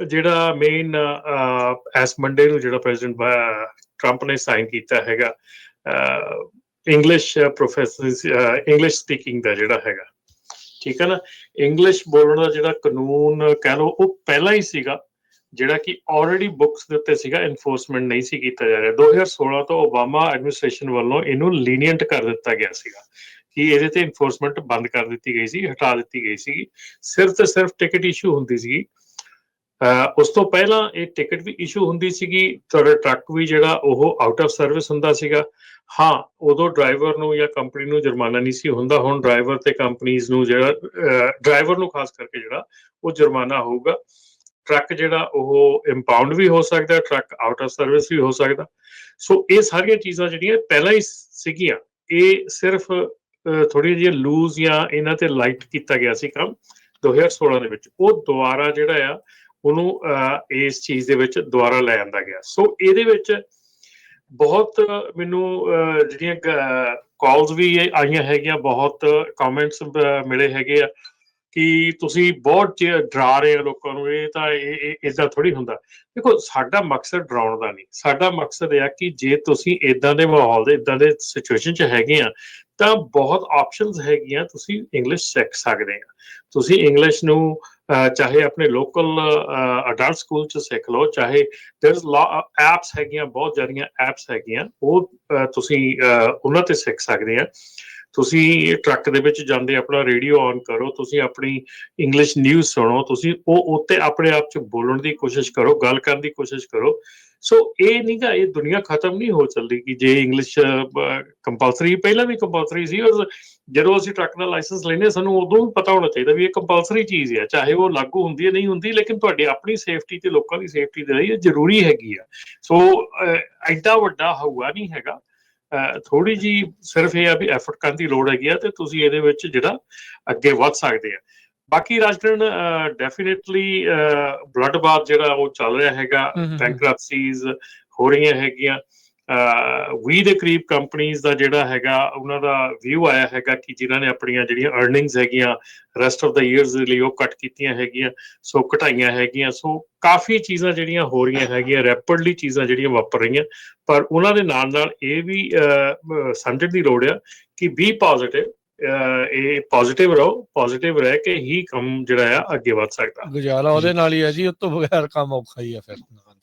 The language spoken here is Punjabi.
ਜਿਹੜਾ ਮੇਨ ਐਸ ਮੰਡੇ ਨੂੰ ਜਿਹੜਾ ਪ੍ਰੈਜ਼ੀਡੈਂਟ ਟਰੰਪ ਨੇ ਸਾਈਨ ਕੀਤਾ ਹੈਗਾ ਇੰਗਲਿਸ਼ ਪ੍ਰੋਫੈਸਰ ਇੰਗਲਿਸ਼ ਸਪੀਕਿੰਗ ਦਾ ਜਿਹੜਾ ਹੈਗਾ, ਠੀਕ ਹੈ ਨਾ? ਇੰਗਲਿਸ਼ ਬੋਲਣ ਦਾ ਜਿਹੜਾ ਕਾਨੂੰਨ ਕਹਿ ਲਓ, ਉਹ ਪਹਿਲਾਂ ਹੀ ਸੀਗਾ, ਜਿਹੜਾ ਕਿ ਆਲਰੇਡੀ ਬੁੱਕਸ ਦੇ ਉੱਤੇ ਸੀਗਾ ਐਨਫੋਰਸਮੈਂਟ ਨਹੀਂ ਸੀ ਕੀਤਾ ਜਾ ਰਿਹਾ। 2016 ਤੋਂ ਓਬਾਮਾ ਐਡਮਿਨਿਸਟ੍ਰੇਸ਼ਨ ਵੱਲੋਂ ਇਹਨੂੰ ਲੀਨੀਅੰਟ ਕਰ ਦਿੱਤਾ ਗਿਆ ਸੀਗਾ, ਕਿ ਇਹਦੇ ਤੇ ਐਨਫੋਰਸਮੈਂਟ ਬੰਦ ਕਰ ਦਿੱਤੀ ਗਈ ਸੀ, ਹਟਾ ਦਿੱਤੀ ਗਈ ਸੀ ਸਿਰਫ ਤੇ ਸਿਰਫ ਟਿਕਟ ਇਸ਼ੂ ਹੁੰਦੀ ਸੀ ਉਸ ਤੋਂ ਪਹਿਲਾਂ ਇਹ ਟਿਕਟ ਵੀ ਇਸ਼ੂ ਹੁੰਦੀ ਸੀਗੀ, ਤੁਹਾਡਾ ਟਰੱਕ ਵੀ ਜਿਹੜਾ ਉਹ ਆਊਟ ਆਫ ਸਰਵਿਸ ਹੁੰਦਾ ਸੀਗਾ। ਹਾਂ, ਉਦੋਂ ਡਰਾਈਵਰ ਨੂੰ ਜਾਂ ਕੰਪਨੀ ਨੂੰ ਜੁਰਮਾਨਾ ਨਹੀਂ ਸੀ ਹੁੰਦਾ, ਹੁਣ ਡਰਾਈਵਰ ਤੇ ਕੰਪਨੀਆਂ ਨੂੰ ਜਿਹੜਾ ਡਰਾਈਵਰ ਨੂੰ ਖਾਸ ਕਰਕੇ ਜਿਹੜਾ ਉਹ ਜੁਰਮਾਨਾ ਹੋਊਗਾ। ਟਰੱਕ ਜਿਹੜਾ ਉਹ ਇੰਪਾਊਂਡ ਵੀ ਹੋ ਸਕਦਾ ਟਰੱਕ ਆਊਟ ਆਫ ਸਰਵਿਸ ਵੀ ਹੋ ਸਕਦਾ। ਸੋ ਇਹ ਸਾਰੀਆਂ ਚੀਜ਼ਾਂ ਜਿਹੜੀਆਂ ਪਹਿਲਾਂ ਹੀ ਸੀਗੀਆਂ, ਇਹ ਸਿਰਫ ਥੋੜੀ ਜਿਹੀ ਲੂਜ਼ ਜਾਂ ਇਹਨਾਂ ਤੇ ਲਾਈਟ ਕੀਤਾ ਗਿਆ ਸੀ ਕੰਮ 2016 ਦੇ ਵਿੱਚ। ਉਹ ਦੁਬਾਰਾ ਜਿਹੜਾ ਆ ਉਹਨੂੰ ਇਸ ਚੀਜ਼ ਦੇ ਵਿੱਚ ਦੁਬਾਰਾ ਲੈ ਆਂਦਾ ਗਿਆ। ਸੋ ਇਹਦੇ ਵਿੱਚ ਬਹੁਤ ਮੈਨੂੰ ਜਿਹੜੀਆਂ ਕਾਲਸ ਵੀ ਆਈਆਂ ਹੈਗੀਆਂ, ਬਹੁਤ ਕਮੈਂਟਸ ਮਿਲੇ ਹੈਗੇ ਆ ਕਿ ਤੁਸੀਂ ਬਹੁਤ ਡਰਾ ਰਹੇ ਹੋ ਲੋਕਾਂ ਨੂੰ, ਇਹ ਤਾਂ ਇਹ ਇਦਾਂ ਥੋੜੀ ਹੁੰਦਾ। ਦੇਖੋ, ਸਾਡਾ ਮਕਸਦ ਡਰਾਉਣ ਦਾ ਨਹੀਂ। ਸਾਡਾ ਮਕਸਦ ਇਹ ਆ ਕਿ ਜੇ ਤੁਸੀਂ ਇਦਾਂ ਦੇ ਮਾਹੌਲ ਦੇ ਇਦਾਂ ਦੇ ਸਿਚੁਏਸ਼ਨ 'ਚ ਹੈਗੇ ਆ, ਤਾਂ ਬਹੁਤ ਆਪਸ਼ਨਸ ਹੈਗੀਆਂ, ਤੁਸੀਂ ਇੰਗਲਿਸ਼ ਸਿੱਖ ਸਕਦੇ ਆ। ਤੁਸੀਂ ਇੰਗਲਿਸ਼ ਨੂੰ ਚਾਹੇ ਆਪਣੇ ਲੋਕਲ ਅਡਲਟ ਸਕੂਲ 'ਚ ਸਿੱਖ ਲਓ, ਚਾਹੇ ਦੇਰ ਇਜ਼ ਐਪਸ ਹੈਗੀਆਂ, ਬਹੁਤ ਜ਼ਿਆਦੀਆਂ ਐਪਸ ਹੈਗੀਆਂ, ਉਹ ਤੁਸੀਂ ਉਹਨਾਂ ਤੇ ਸਿੱਖ ਸਕਦੇ ਆ। ਤੁਸੀਂ ਟਰੱਕ ਦੇ ਵਿੱਚ ਜਾਂਦੇ, ਆਪਣਾ ਰੇਡੀਓ ਔਨ ਕਰੋ, ਤੁਸੀਂ ਆਪਣੀ ਇੰਗਲਿਸ਼ ਨਿਊਜ਼ ਸੁਣੋ, ਤੁਸੀਂ ਉਹ ਉੱਤੇ ਆਪਣੇ ਆਪ ਚ ਬੋਲਣ ਦੀ ਕੋਸ਼ਿਸ਼ ਕਰੋ, ਗੱਲ ਕਰਨ ਦੀ ਕੋਸ਼ਿਸ਼ ਕਰੋ। ਸੋ ਇਹ ਨਹੀਂਗਾ ਇਹ ਦੁਨੀਆ ਖਤਮ ਨਹੀਂ ਹੋ ਚੱਲਦੀ ਕਿ ਜੇ ਇੰਗਲਿਸ਼ ਕੰਪਲਸਰੀ ਪਹਿਲਾਂ ਵੀ ਕੰਪਲਸਰੀ ਸੀ ਔਰ ਜਦੋਂ ਅਸੀਂ ਟਰੱਕ ਦਾ ਲਾਇਸੈਂਸ ਲੈਨੇ ਸਾਨੂੰ ਉਦੋਂ ਵੀ ਪਤਾ ਹੋਣਾ ਚਾਹੀਦਾ ਵੀ ਇਹ ਕੰਪਲਸਰੀ ਚੀਜ਼ ਹੈ ਚਾਹੇ ਉਹ ਲਾਗੂ ਹੁੰਦੀ ਹੈ, ਨਹੀਂ ਹੁੰਦੀ, ਲੇਕਿਨ ਤੁਹਾਡੀ ਆਪਣੀ ਸੇਫਟੀ ਤੇ ਲੋਕਾਂ ਦੀ ਸੇਫਟੀ ਦੇ ਲਈ ਇਹ ਜ਼ਰੂਰੀ ਹੈਗੀ ਆ। ਸੋ ਐਡਾ ਵੱਡਾ ਹਊਆ ਨਹੀਂ ਹੈਗਾ। ਥੋੜੀ ਜੀ ਸਿਰਫ ਇਹ ਆ ਵੀ ਐਫਰਟ ਕਰਨ ਦੀ ਲੋੜ ਹੈਗੀ ਆ ਤੇ ਤੁਸੀਂ ਇਹਦੇ ਵਿੱਚ ਜਿਹੜਾ ਅੱਗੇ ਵੱਧ ਸਕਦੇ ਆ। ਬਾਕੀ ਰਾਜਕਰਨ ਡੈਫੀਨਿਟਲੀ ਬਲੱਡ ਬਾਥ ਜਿਹੜਾ ਉਹ ਚੱਲ ਰਿਹਾ ਹੈਗਾ ਬੈਂਕਰਪਸੀਜ਼ ਹੋ ਰਹੀਆਂ ਹੈਗੀਆਂ। ਵੀ ਦੇ ਕਰੀਬ ਕੰਪਨੀਆਂ ਦਾ ਜਿਹੜਾ ਹੈਗਾ ਉਹਨਾਂ ਦਾ ਵਿਊ ਆਇਆ ਹੈਗਾ ਕਿ ਜਿਨ੍ਹਾਂ ਨੇ ਆਪਣੀਆਂ ਜਿਹੜੀਆਂ ਅਰਨਿੰਗਸ ਹੈਗੀਆਂ ਰੈਸਟ ਆਫ ਦਾ ਇਅਰਸ ਦੇ ਲਈ ਉਹ ਕੱਟ ਕੀਤੀਆਂ ਹੈਗੀਆਂ ਸੋ ਘਟਾਈਆਂ ਹੈਗੀਆਂ ਸੋ ਕਾਫੀ ਚੀਜ਼ਾਂ ਜਿਹੜੀਆਂ ਹੋ ਰਹੀਆਂ ਹੈਗੀਆਂ ਰੈਪਿਡਲੀ ਚੀਜ਼ਾਂ ਜਿਹੜੀਆਂ ਵਾਪਰ ਰਹੀਆਂ ਪਰ ਉਹਨਾਂ ਦੇ ਨਾਲ ਨਾਲ ਇਹ ਵੀ ਸਮਝਣ ਦੀ ਲੋੜ ਆ ਕਿ ਬੀ ਪੋਜ਼ਿਟਿਵ ਇਹ ਪੋਜ਼ਿਟਿਵ ਰਹੋ ਪੋਜ਼ਿਟਿਵ ਰਹਿ ਕੇ ਹੀ ਕੰਮ ਜਿਹੜਾ ਆ ਅੱਗੇ ਵਧ ਸਕਦਾ। ਗੁਜ਼ਾਰਾ ਉਹਦੇ ਨਾਲ ਹੀ ਹੈ ਜੀ ਉਸ ਤੋਂ ਬਗੈਰ ਕੰਮ ਔਖਾ ਹੀ ਆ ਫਿਰ।